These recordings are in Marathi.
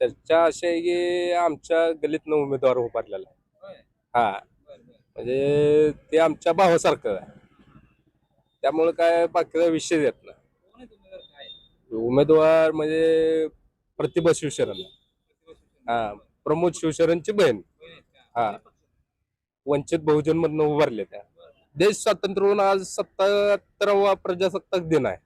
चर्चा अशी आहे की आमच्या गलीतनं उमेदवार उभारलेला आहे. हा. म्हणजे ते आमच्या भावासारखं आहे. त्यामुळे काय बाकीचा विषय येत नाही. आहे उमेदवार? म्हणजे प्रतिभा शिवशरण हा. प्रमोद शिवशरणची बहीण? हा. वंचित बहुजन मधनं उभारले त्या. देश स्वातंत्र्य होऊन आज सत्ताहत्तरावा प्रजासत्ताक दिन आहे.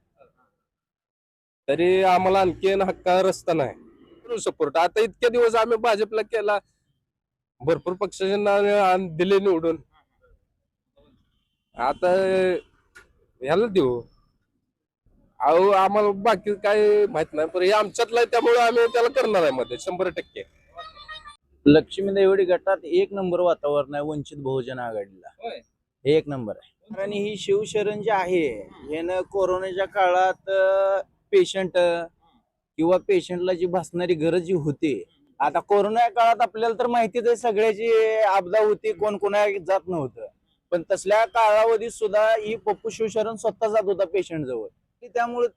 तरी आम्हाला आणखीन हक्का रस्ता नाही. सपोर्ट आता इतके दिवस आम्ही भाजपला केला. भरपूर पक्षांना आण- दिले निवडून. आता ह्याला देऊ. अहो आम्हाला बाकी काय माहीत नाही. पण हे आमच्यातलं आहे त्यामुळे आम्ही त्याला करणार आहे मध्ये शंभर टक्के. लक्ष्मी देवडी गटात एक नंबर वातावरण आहे वंचित बहुजन आघाडीला. एक नंबर आहे. कारण ही शिवशरण जे आहे यानं कोरोनाच्या काळात पेशंट किंवा पेशंटला जी भासणारी गरज जी होती आता कोरोना काळात आपल्याला तर माहितीच आहे सगळ्याची आपदा होती कोण कोणा जात नव्हतं. पण तसल्या काळावधीत सुद्धा ही पप्पू शिवशरण स्वतः जात होता पेशंट जवळ की त्यामुळे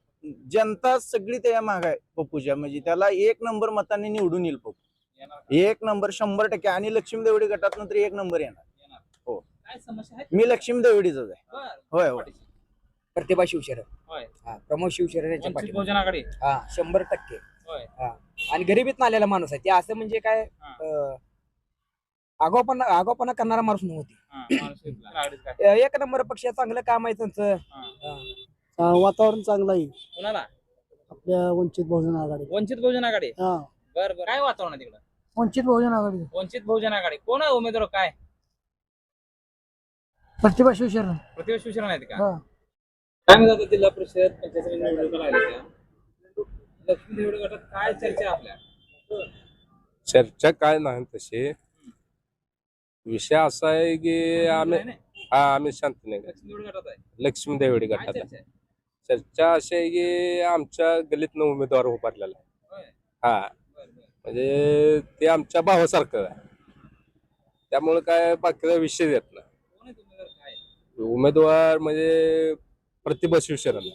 जनता सगळी त्या माग आहे पप्पूच्या. म्हणजे त्याला एक नंबर मतांनी निवडून येईल पप्पू? एक नंबर शंभर टक्के. आणि लक्ष्मी देवडी गटात नंतर एक नंबर येणार. हो. काय समस्या आहे मी लक्ष्मी देवडीचाच आहे. होय होय. प्रतिभा शिवशरण. होय. हा प्रमोद शिवशरण यांच्या वंचित पाठीमागे. बहुजन आघाडी. हा शंभर टक्के. होय. आणि गरिबीत आलेला माणूस आहे. ते असं म्हणजे काय हा. अं, आगाऊपणा आगाऊपणा करणारा माणूस नव्हती. हा, माणूस आहे. आघाडीत काय अं, एक नंबर पक्ष चांगलं काम आहे त्यांचं. हा. हा. वातावरण चांगलं आहे. कुणाला? आपल्या वंचित बहुजन आघाडी. वंचित बहुजन आघाडी? हा. बर बर. काय वातावरण आहे तिकडं? वंचित बहुजन आघाडी. वंचित बहुजन आघाडी. कोण आहे उमेदवार? काय? प्रतिभा शिवशरण प्रतिभा शिवसेना आहेत का? हा. काय आता जिल्हा परिषद? पंचायत निवडणुका लागल्या लक्ष्मी देवडी गटात काय चर्चा आहे आपल्या? चर्चा काय नाही तशी. विषय असा आहे की आम्ही नाही, हा आम्ही शांतनगर. लक्ष्मी देवडी गटात आहे. लक्ष्मी देवडी काय गटात. चर्चा आहे? चर्चा अशी आहे की आमच्या गलीतनं उमेदवार उभारलेला आहे. होय. हा. बर, बर. म्हणजे ते आमच्या भावासारखं आहे. त्यामुळे काय बाकीचा विषय येत नाही. कोण आहे उमेदवार? काय? उमेदवार म्हणजे प्रतिभा शिवशरण.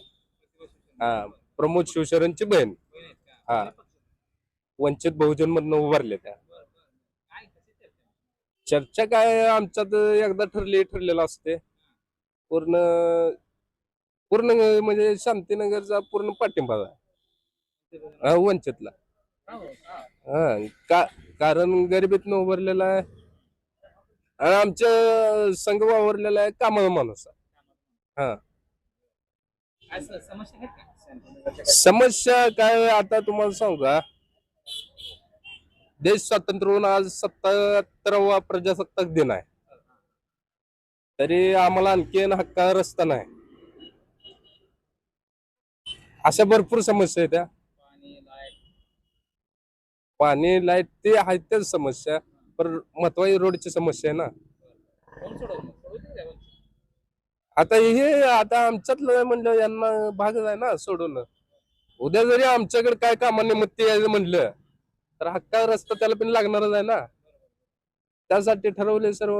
हा प्रमोद शिवशरणची बहीण. हा. वंचित बहुजन मधनं उभारले त्या. काय चर्चा काय आमच्यात एकदा ठरली ठरलेलं असते. पूर्ण पूर्ण म्हणजे शांतीनगरचा पूर्ण पाठिंबा हा, वंचितला. हा का कारण गरिबीतनं उभारलेला आहे. आणि आमच्या संघ वावरलेला आहे कामाचा माणूस हा. समस्या काय आता तुम्हाला सांगू का? देश स्वातंत्र्य होऊन आज सत्ताहत्तरावा प्रजासत्ताक दिन आहे. तरी आम्हाला आणखीन हक्का रस्ता नाही. अशा भरपूर समस्या आहेत त्या पाणी लाइट. पाणी लाइट ते आहेत त्याच समस्या पण महत्वाची रोडची समस्या आहे ना कोण सोडवलं सोडवतील का? आता हे आता आमच्यातलं म्हणलं यांना भागच आहे ना सोडवणं उद्या जरी आमच्याकडे काय कामानिमित्त यायचं म्हणलं तर हक्का रस्ता त्याला पण लागणारच आहे ना. त्यासाठी ठरवले सर्व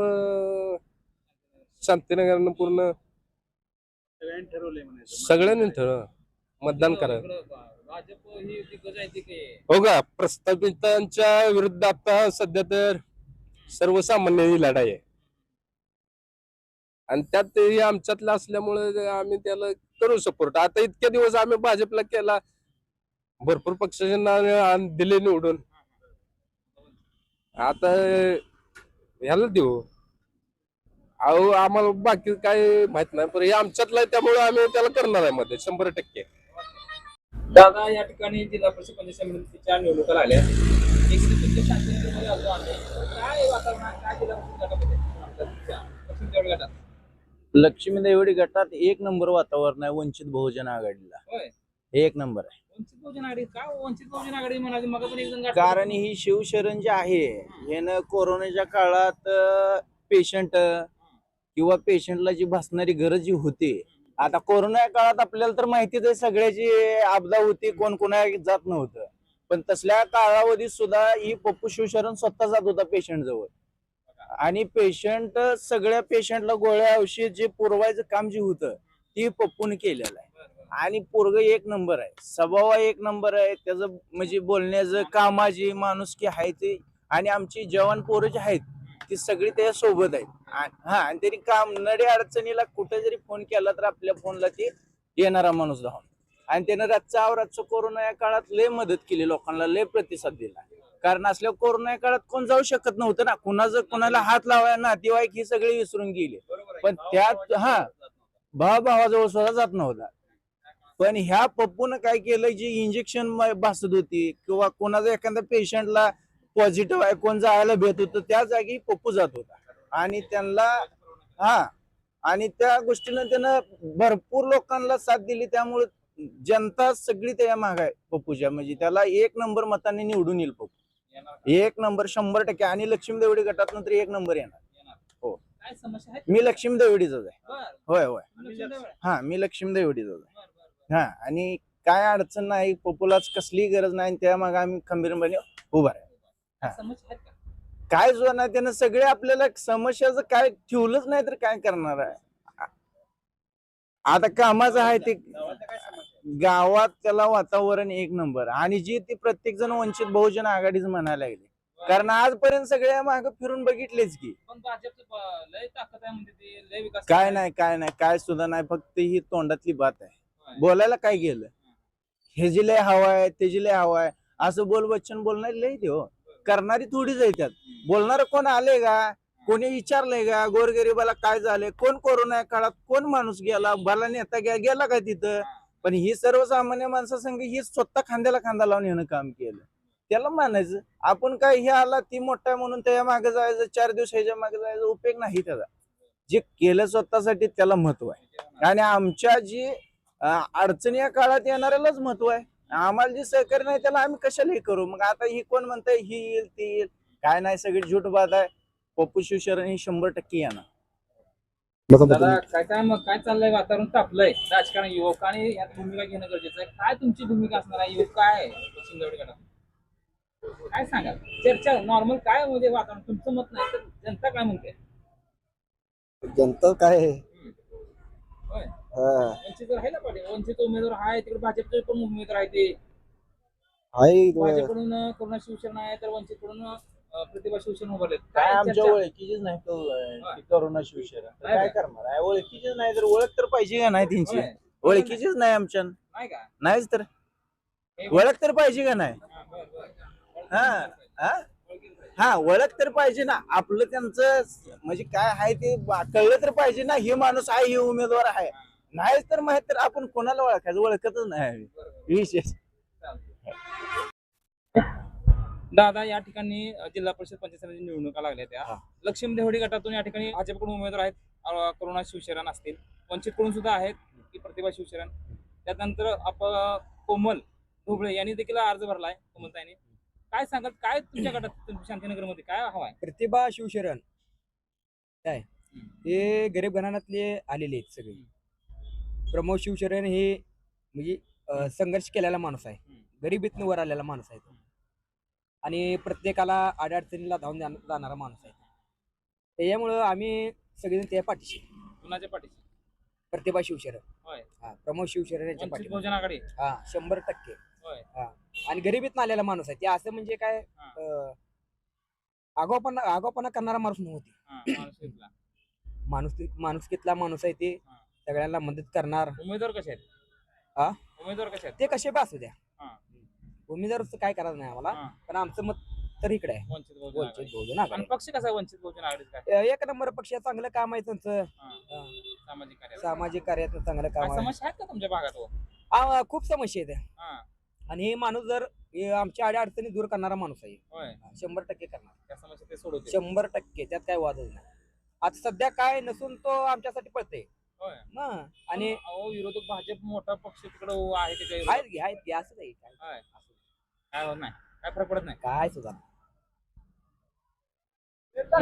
शांतीनगरनं पूर्ण. सगळ्यांनी ठरवलंय म्हणायचं. सगळ्यांनी ठरव मतदान करा भाजप ही दिग्गज आहे हो का? प्रस्थापितांच्या विरुद्ध आता सध्या तर सर्वसामान्य ही लढाई आहे. आणि त्यात तेही आमच्यातलं असल्यामुळे आम्ही त्याला करू सपोर्ट आता इतके दिवस आम्ही भाजपला केला भरपूर पक्षांना दिले निवडून. आता ह्याला देऊ. अहो आम्हाला बाकी काय माहीत नाही पण हे आमच्यातलं आहे त्यामुळे आम्ही त्याला करणार आहे मध्ये शंभर टक्के. दादा या ठिकाणी जिल्हा परिषद पंचायत समितीच्या निवडणुका लागल्या एकशे तुमच्या शांतीनगरमध्ये आलो आम्ही. काय वातावरण काय जिल्हा परिषद गटामध्ये? आपल्या गटात. लक्ष्मी देवडी गटात एक नंबर वातावरण आहे वंचित बहुजन आघाडीला. होय. एक नंबर आहे. वंचित बहुजन आघाडी का वंचित बहुजन आघाडी म्हणाली मग पण एक जण गाठ- कारण ही शिवशरण जे आहे यानं कोरोनाच्या काळात पेशंट किंवा पेशंटला जी भासणारी गरज जी होती आता कोरोना काळात आपल्याला तर माहितीच आहे सगळ्याची आपदा होती कोण कोणा जात नव्हतं. पण तसल्या काळावधीत सुद्धा ही पप्पू शिवशरण स्वतः जात होता पेशंट जवळ. आणि पेशंट सगळ्या पेशंटला गोळ्या औषध जे पुरवायचं काम जे होतं ती पप्पून केलेलं आहे. आणि पोरग एक नंबर आहे. स्वभाव एक नंबर आहे. त्याचं म्हणजे बोलण्याचं कामाची माणुसकी आहे ते आणि आमची जवान पोरं जी आहेत ती सगळी त्याच्या सोबत आहेत. हा आणि त्यांनी काम नडे अडचणीला कुठे जरी फोन केला तर आपल्या फोनला ते येणारा माणूस धावून. आणि त्यानं रातचा आवरातचं कोरोना या काळात लय मदत केली लोकांना लय प्रतिसाद दिला. कारण असल्या कोरोना काळात कोण जाऊ शकत नव्हतं ना. कुणाचं कोणाला हात लावाय नातेवाईक ही सगळी विसरून गेले. पण त्यात- हा. भाव भावाजवळ सुद्धा जात नव्हता. पण ह्या पप्पून काय केलं जी इंजेक्शन भासत होती किंवा कोणाचा एखाद्या पेशंटला पॉझिटिव्ह आहे कोण जायला भेट होतं त्या जागी पप्पू जात होता. आणि त्यांना हा. आणि त्या गोष्टीनं त्यानं भरपूर लोकांना साथ दिली. त्यामुळे जनता सगळी त्या माग आहे पप्पूच्या. म्हणजे त्याला एक नंबर मताने निवडून येईल पप्पू? एक नंबर शंभर टक्के आणि लक्ष्मी देवडी गटात तर एक नंबर येणार. हो. काय समस्या आहेत मी लक्ष्मी देवडीचाच आहे बर होय होय लक्ष्मी. हा मी लक्ष्मी देवडीचाच आहे बर, बर, बर. हा आणि काय अडचण नाही पप्पूलाच कसली गरज नाही त्या मागे आम्ही खंबीरपणे उभा आहे काय हा. समस्या आहेत का काय जो ना त्यानं सगळे आपल्याला समस्याचं काय ठेवलंच नाही तर काय करणार आहे आ- आता कामाचं आहे ते गावातल्या काय समस्या आहेत? गावात त्याला वातावरण एक नंबर. आणि जी ती प्रत्येक जण वंचित बहुजन आघाडीच म्हणायला लागले. कारण आजपर्यंत सगळ्या माग फिरून बघितलेच की. म्हणजे काय. नाही काय नाही काय सुद्धा नाही. फक्त ही तोंडातली बात आहे. बोलायला काय गेलं? हे. जी लय हवा आहे ते जी लय हवा आहे असं बोल बच्चन बोलणार लय ते हो. करणारी थोडीच आहे त्यात. बोलणार कोण आले का? कोणी विचारलंय का? गोरगरीबाला काय झालंय? कोण कोरोना काळात कोण माणूस गेला? भला नेता गेला का तिथं? पण ही सर्वसामान्य माणसासंघ ही स्वतः खांद्याला खांदा लावून यानं काम केलं. त्याला मानायचं आपण काय हे आला ती मोठा आहे म्हणून त्याच्यामागे जायचं चार दिवस ह्याच्या मागे जायचं उपयोग नाही त्याचा. जे केलं स्वतःसाठी त्याला महत्त्व आहे. आणि आमच्या जी अडचणी या काळात येणाऱ्यालाच महत्त्व आहे. आम्हाला जे सहकार्य नाही त्याला आम्ही कशाला हे करू. मग आता ही कोण म्हणताय ही येईल ती येईल. काय नाही सगळी झूट बात आहे. पप्पू शिवशरण ही शंभर टक्के येणार. दादा काय काय मग काय चाललंय? वातावरण तापलंय. राजकारण युवक आणि यात भूमिका घेणं गरजेचं आहे. काय तुमची भूमिका असणार आहे? युवक काय आहे? पश्चिम देवडी गटात काय सांगा चर्चा नॉर्मल काय म्हणजे वातावरण? तुमचं मत नाही तर जनता काय म्हणते? जनता काय? आहे वंचित राहिला पाहिजे वंचित उमेदवार आहे तिकडे भाजपचे पण उमेदवार आहे ते. भाजपकडून अं, करुणा शिवसेना आहे तर वंचित कडून प्रतिभा शिवसेना उभारले काय आमच्या? ओळखीचीच नाही तो- तर नाही काय? करणार? आहे ओळखीचीच नाही तर ओळख तर पाहिजे का नाही त्यांची. ओळखीचीच नाही आमच्या नाही का? नाहीच तर. ओळख तर पाहिजे का नाही? हा. हा ओळख तर पाहिजे ना. आपलं त्यांचं म्हणजे काय आहे ते कळलं तर पाहिजे ना. हे माणूस आहे हे उमेदवार आहे. नाहीच तर माहीत तर आपण कोणाला ओळखायचं? ओळखतच नाही. विशेष. दादा या ठिकाणी जिल्हा परिषद पंचायत समिती निवडणुका लागल्या त्या. लक्ष्मी देवडी गटातून या ठिकाणी भाजपकडून उमेदवार आहेत. अ, करुणा शिवशरण असतील. वंचितकडून सुद्धा आहेत की प्रतिभा शिवशरण. त्यानंतर आप कोमल ढोबळे यांनी देखील अर्ज भरलाय कोमलताईने. काय सांगाल काय तुमच्या गटात तुमच्या शांतीनगरमध्ये काय हवा आहे प्रतिभा शिवशरण. काय? हे गरीब घराण्यातले आलेले आहेत सगळे. प्रमोद शिवशरण हे म्हणजे संघर्ष केलेला माणूस आहे. गरिबीतनं वर आलेला माणूस आहे आणि प्रत्येकाला अडचणीला धावून जाण- जाणारा माणूस आहे. त्याच्यामुळं आम्ही सगळेजण त्या पाठीशी कुणाच्या पाठीशी? प्रतिभा शिवशरण होय. हा प्रमोद शिवशरण यांच्या वंचित पाठी बहुजन आघाडी. हा शंभर टक्के. होय. हा आणि गरिबीत आलेला माणूस आहे. ते असं म्हणजे काय हा. अं, आगाऊपणा आगाऊपणा करणारा माणूस नव्हते. हा, माणूस घेतला. माणूस माणुसकीतला माणूस आहे ते. हा. सगळ्यांना मदत करणार. उमेदवार कसे आहेत? हा? उमेदवार कसे आहेत? ते कसे बी असू द्या. उमेदवारचं काय करायचं नाही आम्हाला हा. पण आमचं मत तर इकडे आहे. वंचित बहुजन वंचित आघाडी. बहुजन आणि आघाडी. पक्ष कसा आहे वंचित बहुजन आघाडीचा काय? अं, एक नंबर पक्ष चांगलं काम आहे त्यांचं. हा. सामाजिक कार्य सामाजिक कार्यात चांगलं काम आहे. समस्या आहेत का तुमच्या भागात हो? आ, खूप समस्या आहेत. हा. आणि हे माणूस जर हे आमच्या अडी अडचणी दूर करणारा माणूस आहे. होय. शंभर टक्के करणार. त्या समस्या ते सोडवते शंभर टक्के त्यात काय वादच नाही. आता सध्या काय नसून तो आमच्यासाठी पळते होय. ना आणि अहो विरोधक भाजप मोठा पक्ष तिकडे आहे त्याच्या आहेत विरोधात. की आहेत की असं नाही काय होय. काय होत नाही काय फरक पडत नाही. काय सुद्धा नाही.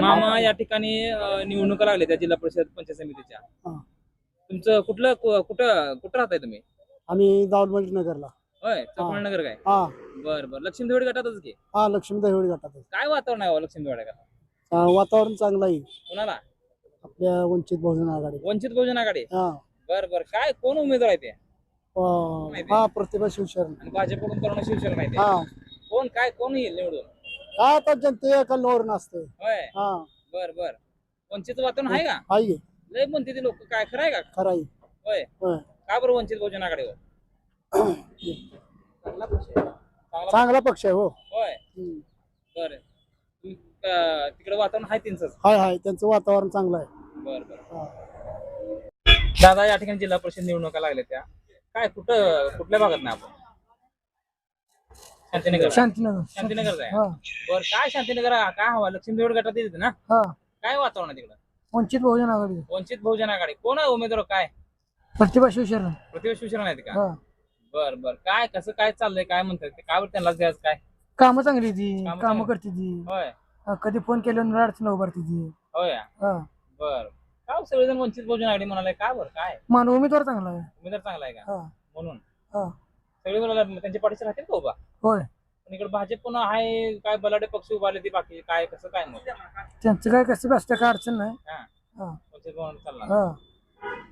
मामा या ठिकाणी अं, निवडणुका लागल्या त्या जिल्हा परिषद पंचायत समितीच्या. हा. तुमचं कुठलं कु- कुठं कुठं राहताय तुम्ही? आम्ही दाऊदमंज नगरला. होय चौपण नगर काय? हा. बर बर. लक्ष्मी देवडी गटातच की? हा लक्ष्मी देवडी गटात काय वातावरण आहे हो लक्ष्मी देवडी गटात वातावरण चांगलं आहे. कुणाला? आपल्या वंचित बहुजन आघाडी. वंचित बहुजन आघाडी? हा. बर बर. काय कोण उमेदवार आहे ते? हा प्रतिभा शिवशरण. आणि भाजपकडून करुणा शिवसेना माहिती. हा. कोण काय कोण येईल निवडून? काय आता जनते कल्लोवर नसते होय. हा. बर बर. वंचित वातावरण आहे का? आहे. लय म्हणते ते लोक. काय खरं आहे का? खरं आहे. होय. होय. का बरं वंचित बहुजन आघाडीवर? चांगला पक्ष आहे. चांगला चांगला पक्ष आहे हो. होय. हम्म. बर. तिकडे वातावरण आहे त्यांचंच? हाय हाय. त्यांचं वातावरण चांगलं आहे. बर बर. हा. दादा या ठिकाणी जिल्हा परिषद निवडणुका लागल्या त्या. काय कुठं कुठल्या भागात नाही आपण? शांतीनगर. शांतीनगर शांतीनगरच आहे. हा. बर काय शांतीनगर काय हवा? लक्ष्मीदेवड गटात येते ना? हा. काय वातावरण आहे तिकडं? वंचित बहुजन आघाडी. वंचित बहुजन आघाडी. कोण आहे उमेदवार काय? प्रतिभा शिवशरण. प्रतिभा शिवसेना आहेत का? हा. बर बर. काय कसं काय चाललंय? काय म्हणतात ते? काय बरं त्यांनाच द्यायचं काय? कामं चांगली ती. कामं कामं चांगली. करते ती. होय. हा, कधी फोन केल्यावर अडचण उभारते ती. होय. हा. बर. का हो? सगळेजण वंचित बहुजन आघाडी म्हणाले काय बरं? काय? मान उमेदवार चांगला आहे. उमेदवार चांगला आहे का? हा. म्हणून. हा. सगळे म्हणाले त्यांच्या पाठीशी राहतील का उभा? होय. पण इकडे भाजप पण आहे काय बलाढ्य पक्ष उभारले ते बाकी काय कसं काय मग? त्यांचं काय कसं बी असतं काय अडचण नाही वंचित बहुजन चालणार. हा.